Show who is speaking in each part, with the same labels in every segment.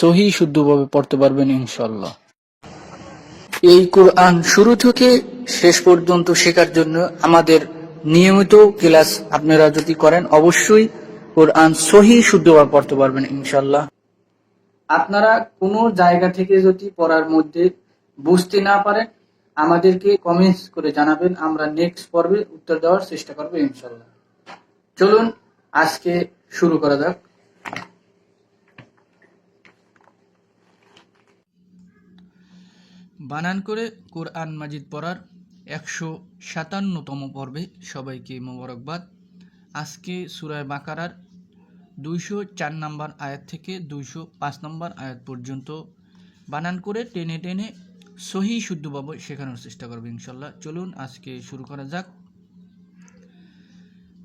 Speaker 1: সহি শুদ্ধভাবে পড়তে পারবেন ইনশাল্লাহ এই কোরআন শুরু থেকে শেষ পর্যন্ত শেখার জন্য আমাদের নিয়মিত ক্লাস আপনারা যদি করেন অবশ্যই কোরআন সহি শুদ্ধভাবে পড়তে পারবেন ইনশাল্লাহ আপনারা কোনো জায়গা থেকে যদি পড়ার মধ্যে বুঝতে না পারেন আমাদেরকে কমেন্টস করে জানাবেন আমরা নেক্সট পর্বে উত্তর দেওয়ার চেষ্টা করবো ইনশাল্লাহ চলুন আজকে শুরু করা যাক বানান করে কোরআন মাজিদ পড়ার একশো সাতান্নতম পর্বে সবাইকে মোবারকবাদ আজকে সুরায় বাকারার দুইশো চার নম্বর আয়াত থেকে দুইশো পাঁচ নম্বর আয়াত পর্যন্ত বানান করে টেনে টেনে সহি শুদ্ধভাবে শেখানোর চেষ্টা করবে ইনশাল্লাহ চলুন আজকে শুরু করা যাক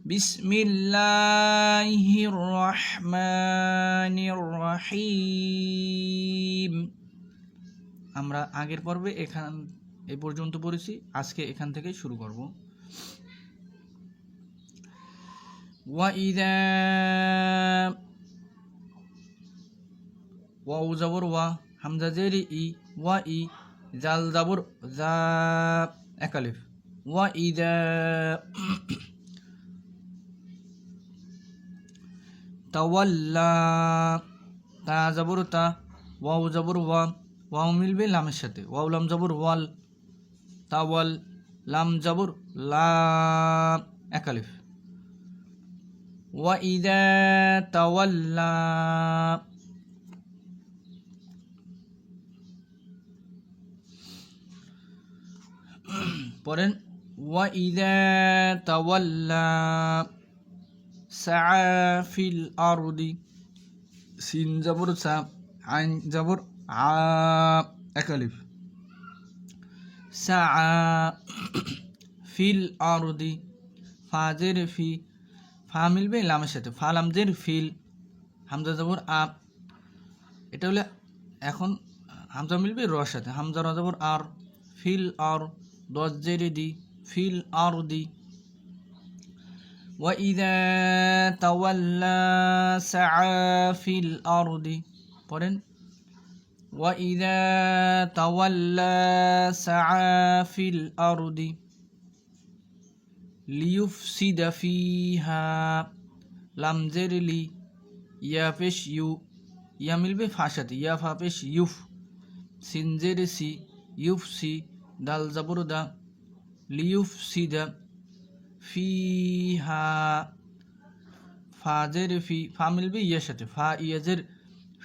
Speaker 1: বিসমিল্লাহির রহমানির রহিম আমরা আগের পর্বে এখান এ পর্যন্ত পড়েছি আজকে এখান থেকে শুরু করব ওয়াইদা ওয়াউ জাবর ওয়া হামজা জের ই ওয়া ই জাল জাবর জা একালিফ ওয়া ইদা তাওয়াল্লা তা জাবর তা ওয়াউ জাবর ওয়া ওয়াও মিলবে লামের সাথে ওয়াও লাম জবর ওয়াল তাওয়াল লাম জবর লাম একালিফ ওয়া ইদা তাওয়াল্লা পড়েন ওয়া ইদা তাওয়াল্লা সাআ ফিল আরদি সিন জবর সা আইন জবর আ এক আলিফ সা ফিল আরদি ফাজের ফি ফা মিলবে লামের সাথে ফা লামজের ফিল হামজা জবর আপ এটা হলে এখন হামজা মিলবে রর সাথে হামজা রাজাবর আর ফিল আর দশ জেরে দি ফিল আর দি وإذا تولى سعى في দি পড়েন وإذا تولى سعى في الأرض ليفسد فيها لم لي يافش يو يمل بفاشت يافش يوف سنزرسي يفسي دال دا ليفسد فيها فازر في فامل يشت فا يزر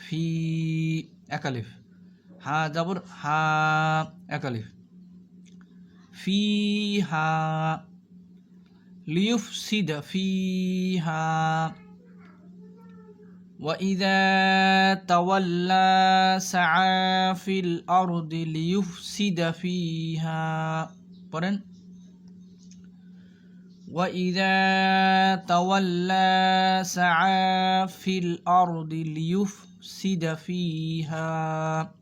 Speaker 1: في أكلف ها دبر ها أكلف فيها ليفسد فيها وإذا تولى سعى في الأرض ليفسد فيها وإذا تولى سعى في الأرض ليفسد فيها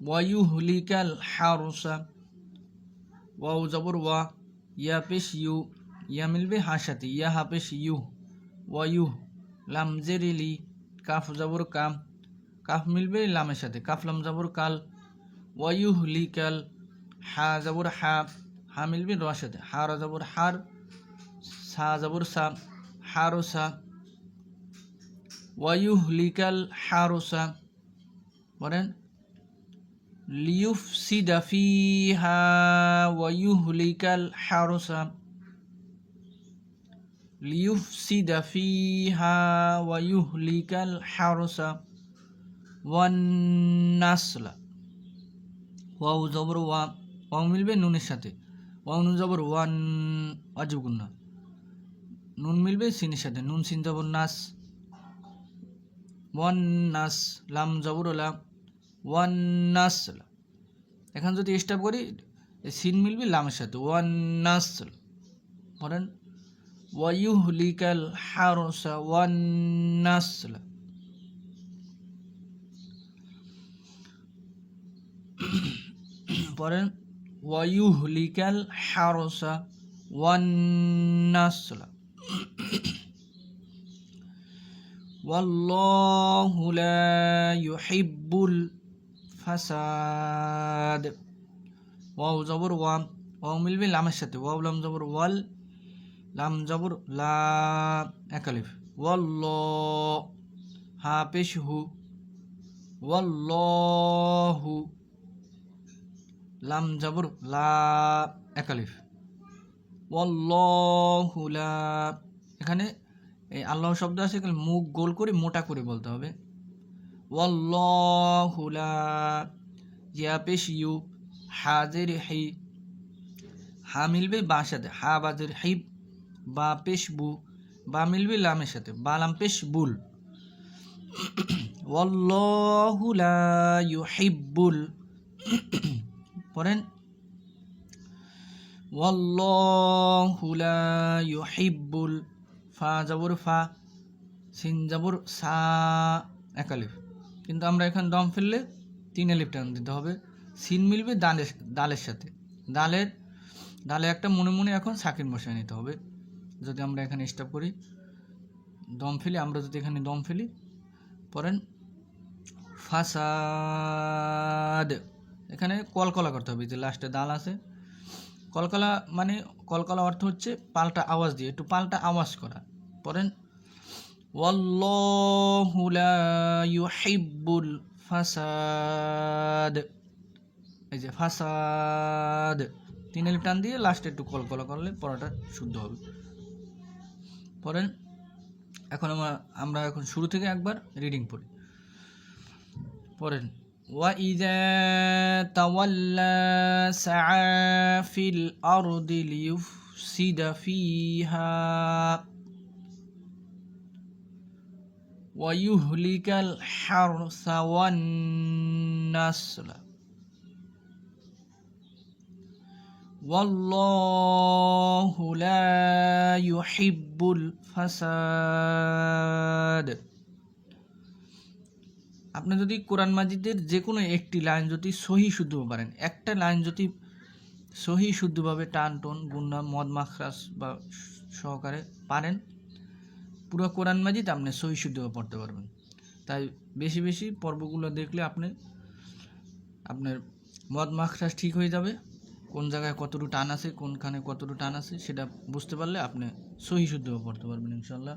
Speaker 1: ويهلك الحرس واو زبر وا يا بيش يا مل بي يا ها بشيو ويو لام زيري كاف زبر كام كاف مل بي كاف لام زبر كال ويهلك الحرس হা জাবুর হা হা মিলবে রোয়ার সাথে হা রাজাবুর হার সা জাবুর সা হারুসা ওয়ায়ুহ লিকাল হারুসা বলেন লিউফসিদা ফিহা ওয়ায়ুহ লিকাল হারুসা লিউফসিদা ফিহা ওয়ায়ুহ লিকাল হারুসা ওয়ান নাসলা ওয়াউ জবর ওয়া ওয়াও মিলবে নুনের সাথে ওয়াও নুন জবর ওয়ান অজব গুন্না নুন মিলবে সিনের সাথে নুন সিন জবর নাস ওয়ান নাস লাম জবর লাম ওয়ান নাস এখন যদি স্টপ করি সিন মিলবে লামের সাথে ওয়ান নাস বলেন হারসা ওয়ান নাস পরের ওয়াইহলিকাল হারসা ওয়ান্নাসলা والله لا يحب الفساد ওয়াও জবর ওয়া ওয়াও মিলবে লামের সাথে ওয়াও লাম জবর ওয়াল লাম জবর লা একালিফ ওয়াল্ল হা পেশ হু ওয়াল্লাহু লাম জবর লা একালিফ ওল্লাহুলা এখানে এই আল্লাহ শব্দ আছে এখানে মুখ গোল করে মোটা করে বলতে হবে ওল্লাহুলা ইয়া পেশ ইউ হাজের হি হা মিলবে বা সাথে হা বাজের হিব বা পেশ বু বা মিলবে লামের সাথে বা লাম পেশ বুল ওল্লাহুলা ইউ হিব্বুল পড়েন ওয়াল্লাহুলা ফা জাবুর ফা সিন জাবুর সা এক কিন্তু আমরা এখানে দম ফেললে তিন এলিফ টান দিতে হবে সিন মিলবে দালের ডালের সাথে ডালের ডালে একটা মনে মনে এখন সাকিন মশাই নিতে হবে যদি আমরা এখানে স্টপ করি দম ফেলি আমরা যদি এখানে দম ফেলি পরেন ফাসাদ এখানে কলকলা করতে হবে যে লাস্টে দাল আছে কলকলা মানে কলকলা অর্থ হচ্ছে পাল্টা আওয়াজ দিয়ে একটু পাল্টা আওয়াজ করা পড়েন ওয়াল্লাহুল ফাসাদ এই যে ফাসাদ তিন টান দিয়ে লাস্টে একটু কলকলা করলে পড়াটা শুদ্ধ হবে পড়েন এখন আমরা আমরা এখন শুরু থেকে একবার রিডিং পড়ি পড়েন وإذا تولى سعى في الأرض ليفسد فيها ويهلك الحرث والنسل والله لا يحب الفساد আপনি যদি কোরআন মাজিদের যে কোনো একটি লাইন যদি সহি শুদ্ধ পারেন একটা লাইন যদি সহি শুদ্ধভাবে টান টন গুন্ডা মদ মাখরাস বা সহকারে পারেন পুরো কোরআন মাজিদ আপনি সহি শুদ্ধভাবে পড়তে পারবেন তাই বেশি বেশি পর্বগুলো দেখলে আপনি আপনার মদ মাখরাস ঠিক হয়ে যাবে কোন জায়গায় কতটুকু টান আছে কোনখানে কতটুকু টান আছে সেটা বুঝতে পারলে আপনি সহি শুদ্ধভাবে পড়তে পারবেন ইনশাল্লাহ